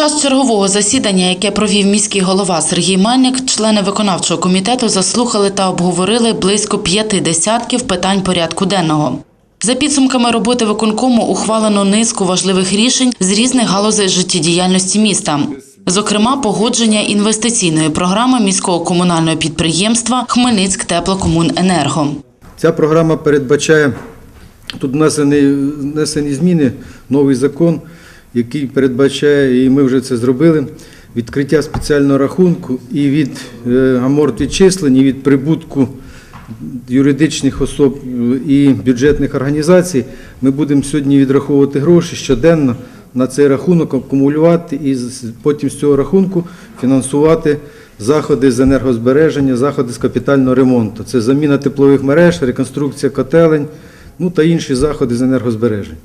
час чергового засідання, яке провів міський голова Сергій Мельник, члени виконавчого комітету заслухали та обговорили близько п'яти десятків питань порядку денного. За підсумками роботи виконкому ухвалено низку важливих рішень з різних галузей життєдіяльності міста. Зокрема, погодження інвестиційної програми міського комунального підприємства Хмельницьк Теплокомуненерго. Ця програма передбачає тут внесені, зміни, новий закон, який передбачає, і ми вже це зробили, відкриття спеціального рахунку і від е, амортвідчислень, і від прибутку юридичних особ е, і бюджетних організацій. Ми будемо сьогодні відраховувати гроші щоденно на цей рахунок, акумулювати і потім з цього рахунку фінансувати заходи з енергозбереження, заходи з капітального ремонту. Це заміна теплових мереж, реконструкція котелень, ну та інші заходи з енергозбереження.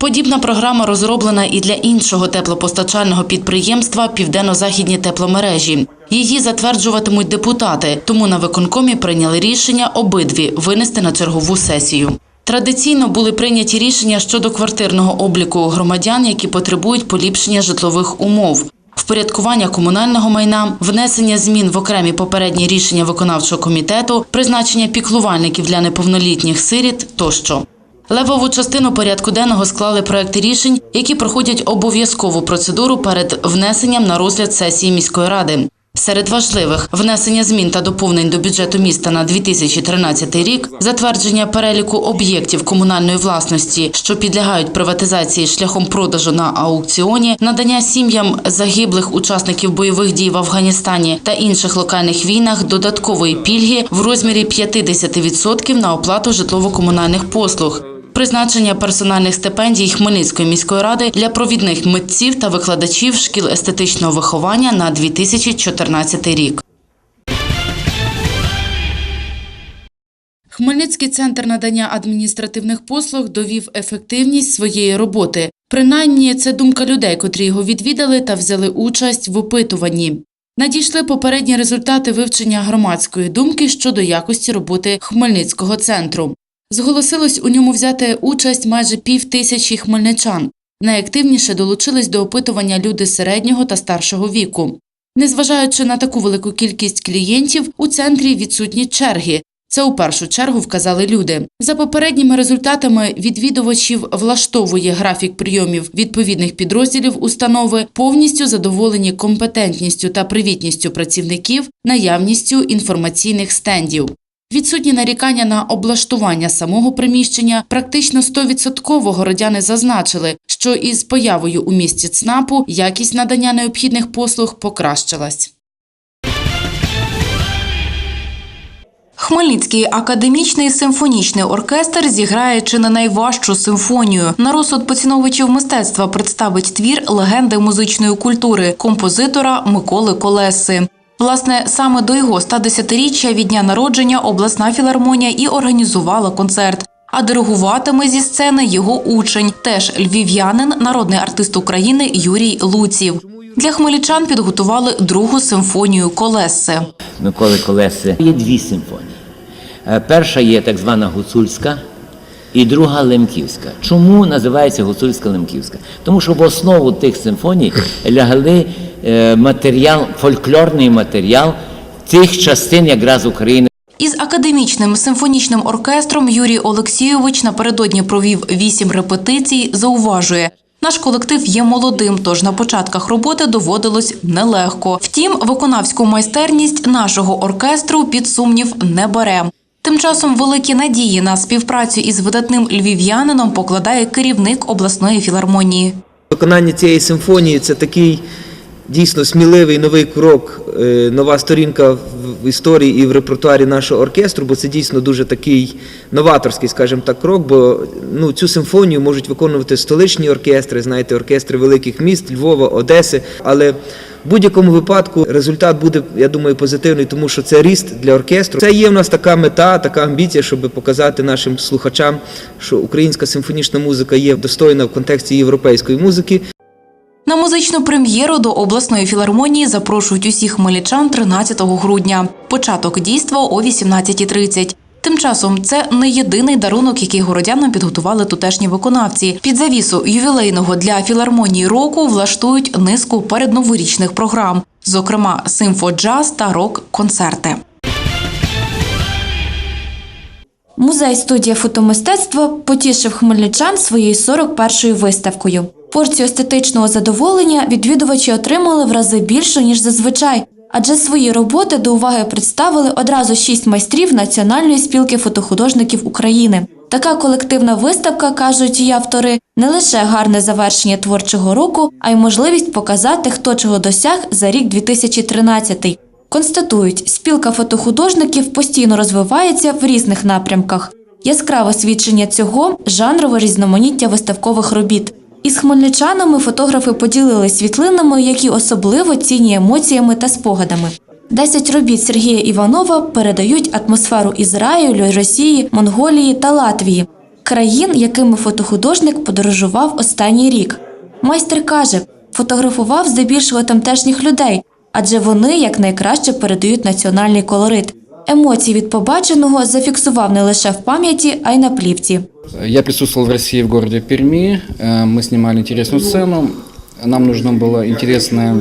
Подібна програма розроблена і для іншого теплопостачального підприємства Південно-Західні тепломережі. Її затверджуватимуть депутати, тому на виконкомі прийняли рішення обидві винести на чергову сесію. Традиційно були прийняті рішення щодо квартирного обліку громадян, які потребують поліпшення житлових умов. Впорядкування комунального майна, внесення змін в окремі попередні рішення виконавчого комітету, призначення піклувальників для неповнолітніх сиріт тощо. Левову частину порядку денного склали проекти рішень, які проходять обов'язкову процедуру перед внесенням на розгляд сесії міської ради. Серед важливих внесення змін та доповнень до бюджету міста на 2013 рік, затвердження переліку об'єктів комунальної власності, що підлягають приватизації шляхом продажу на аукціоні, надання сім'ям загиблих учасників бойових дій в Афганістані та інших локальних війнах додаткової пільги в розмірі 50% на оплату житлово-комунальних послуг. Призначення персональних стипендій Хмельницької міської ради для провідних митців та викладачів шкіл естетичного виховання на 2014 рік. Хмельницький центр надання адміністративних послуг довів ефективність своєї роботи. Принаймні, це думка людей, котрі його відвідали та взяли участь в опитуванні. Надійшли попередні результати вивчення громадської думки щодо якості роботи Хмельницького центру. Зголосилось у ньому взяти участь майже пів тисячі хмельничан. Найактивніше долучились до опитування люди середнього та старшого віку. Незважаючи на таку велику кількість клієнтів, у центрі відсутні черги. Це у першу чергу вказали люди. За попередніми результатами відвідувачів влаштовує графік прийомів відповідних підрозділів установи, повністю задоволені компетентністю та привітністю працівників, наявністю інформаційних стендів. Відсутні нарікання на облаштування самого приміщення практично 100% городяни зазначили, що із появою у місті ЦНАПу якість надання необхідних послуг покращилась. Хмельницький академічний симфонічний оркестр зіграє чи не найважчу симфонію. На розсуд поціновувачів мистецтва представить твір легенди музичної культури композитора Миколи Колеси. Власне, саме до його 110-річчя від дня народження обласна філармонія і організувала концерт. А диригуватиме зі сцени його учень, теж львів'янин, народний артист України Юрій Луців. Для хмельничан підготували другу симфонію Колеси. Миколи Колеси є дві симфонії. Е, Перша є так звана гуцульська і друга лемківська. Чому називається гуцульська лемківська? Тому що в основу тих симфоній лягли матеріал, фольклорний матеріал тих частин якраз України. Із академічним симфонічним оркестром Юрій Олексійович напередодні провів вісім репетицій. Зауважує, наш колектив є молодим, тож на початках роботи доводилось нелегко. Втім, виконавську майстерність нашого оркестру під сумнів не бере. Тим часом великі надії на співпрацю із видатним львів'янином покладає керівник обласної філармонії. Виконання цієї симфонії це такий дійсно сміливий новий крок, е, нова сторінка в історії і в репертуарі нашого оркестру, бо це дійсно дуже такий новаторський, скажімо так, крок. Бо ну, цю симфонію можуть виконувати столичні оркестри, знаєте, оркестри великих міст, Львова, Одеси. Але в будь-якому випадку результат буде, я думаю, позитивний, тому що це ріст для оркестру. Це є в нас така мета, така амбіція, щоб показати нашим слухачам, що українська симфонічна музика є достойна в контексті європейської музики. На музичну прем'єру до обласної філармонії запрошують усіх хмельничан 13 грудня. Початок дійства о 18.30. Тим часом це не єдиний дарунок, який городянам підготували тутешні виконавці. Під завісу ювілейного для філармонії року влаштують низку передноворічних програм, зокрема симфоджаз та рок-концерти. Музей студія фотомистецтва потішив хмельничан своєю 41-ю виставкою. Порцію естетичного задоволення відвідувачі отримали в рази більше, ніж зазвичай, адже свої роботи до уваги представили одразу шість майстрів Національної спілки фотохудожників України. Така колективна виставка, кажуть її автори, не лише гарне завершення творчого року, а й можливість показати, хто чого досяг за рік 2013. Констатують, спілка фотохудожників постійно розвивається в різних напрямках. Яскраве свідчення цього жанрове різноманіття виставкових робіт. Із хмельничанами фотографи поділились світлинами, які особливо цінні емоціями та спогадами. Десять робіт Сергія Іванова передають атмосферу Ізраїлю, Росії, Монголії та Латвії, країн, якими фотохудожник подорожував останній рік. Майстер каже, фотографував здебільшого тамтешніх людей, адже вони якнайкраще передають національний колорит. Емоції від побаченого зафіксував не лише в пам'яті, а й на плівці. Я присутствовал в России в городе Перми. Э, Мы снимали интересную сцену. Нам нужно было интересный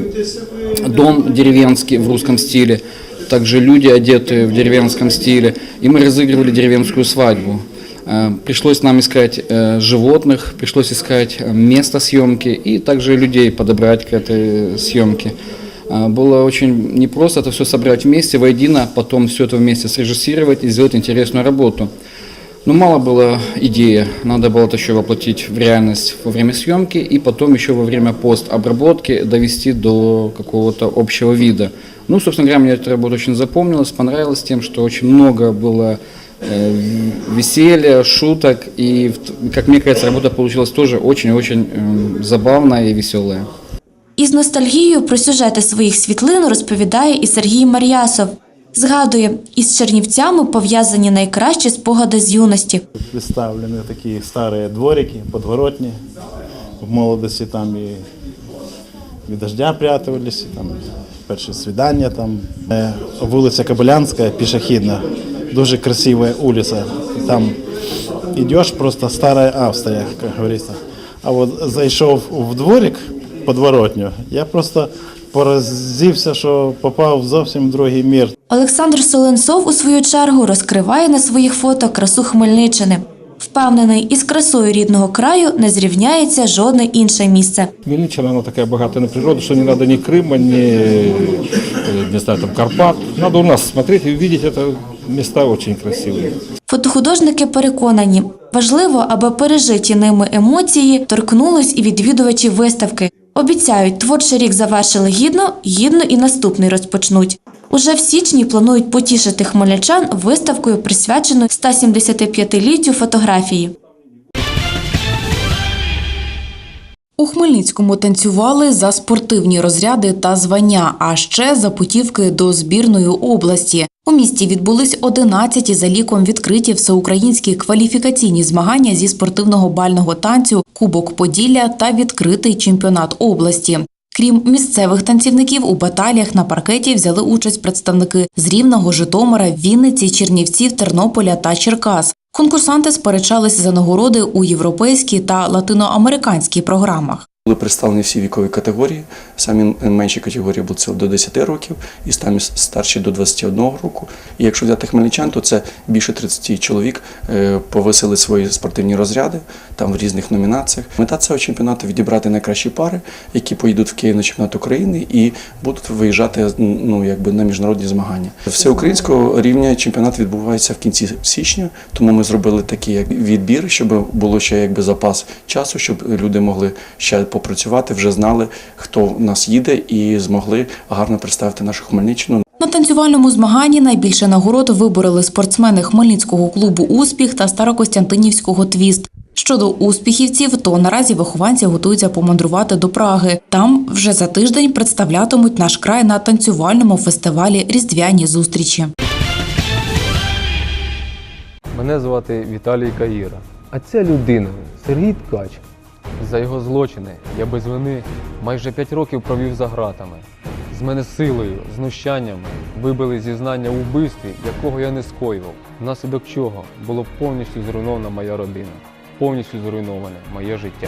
дом деревенский в русском стиле. Также люди одеты в деревенском стиле. И мы разыгрывали деревенскую свадьбу. Э, Пришлось нам искать э, животных, пришлось искать э, место съемки и также людей подобрать к этой съемке. Э, Было очень непросто это все собрать вместе, воедино, потом все это вместе срежиссировать и сделать интересную работу. Но мало было идеи, надо было это еще воплотить в реальность во время съемки и потом еще во время постобработки довести до какого-то общего вида. Ну, собственно говоря, мне эта работа очень запомнилась, понравилась тем, что очень много было э, веселья, шуток, и, как мне кажется, работа получилась тоже очень-очень э, забавная и веселая. Із ностальгією про сюжети своїх світлин розповідає і Сергій Мар'ясов. Згадує, із Чернівцями пов'язані найкращі спогади з юності. представлены такие старые дворики, подворотни. В молодости там и, и дождя прятывались, и там перші свидання там. Е, Вулиця Кобилянська, пішохідна, дуже красива вулиця. Там йдеш, просто стара Австрія, як говориться. А от зайшов в дворик подворотню, я просто поразився, що попав в зовсім другий мір. Олександр Соленцов у свою чергу розкриває на своїх фото красу Хмельниччини. Впевнений, із красою рідного краю не зрівняється жодне інше місце. Хмельниччина, она такая богатая на природу, что не надо ни Крыма, ни, э, не знаю, там, Карпат. Надо у нас смотреть и увидеть это места очень красивые. Фотохудожники переконані, важливо, аби пережиті ними емоції торкнулись і відвідувачі виставки. Обіцяють, творчий рік завершили гідно, гідно і наступний розпочнуть. Уже в січні планують потішити хмельничан виставкою, присвяченою 175-літтю фотографії. У Хмельницькому танцювали за спортивні розряди та звання, а ще за путівки до збірної області. У місті відбулись 11 за ліком відкриті всеукраїнські кваліфікаційні змагання зі спортивного бального танцю, Кубок Поділля та відкритий чемпіонат області. Крім місцевих танцівників, у баталіях на паркеті взяли участь представники з Рівного, Житомира, Вінниці, Чернівців, Тернополя та Черкас. Конкурсанти сперечались за нагороди у європейській та латиноамериканській програмах. Були представлені всі вікові категорії. Самі менші категорії були до 10 років, і самі старші до 21 року. І якщо взяти хмельничан, то це більше 30 чоловік е, повисили свої спортивні розряди там в різних номінаціях. Мета цього чемпіонату відібрати найкращі пари, які поїдуть в Київ на чемпіонат України і будуть виїжджати ну, якби на міжнародні змагання. Всеукраїнського рівня чемпіонат відбувається в кінці січня, тому ми зробили такий як відбір, щоб було ще якби запас часу, щоб люди могли ще попрацювати, вже знали, хто в нас їде, і змогли гарно представити нашу Хмельниччину. На танцювальному змаганні найбільше нагород вибороли спортсмени Хмельницького клубу Успіх та Старокостянтинівського Твіст. Щодо успіхівців, то наразі вихованці готуються помандрувати до Праги. Там вже за тиждень представлятимуть наш край на танцювальному фестивалі Різдвяні зустрічі. Мене звати Віталій Каїра. А ця людина Сергій Ткач. За його злочини я без вини майже п'ять років провів за ґратами. З мене силою, знущаннями вибили зізнання у вбивстві, якого я не скоював. внаслідок чого було повністю зруйнована моя родина, повністю зруйноване моє життя.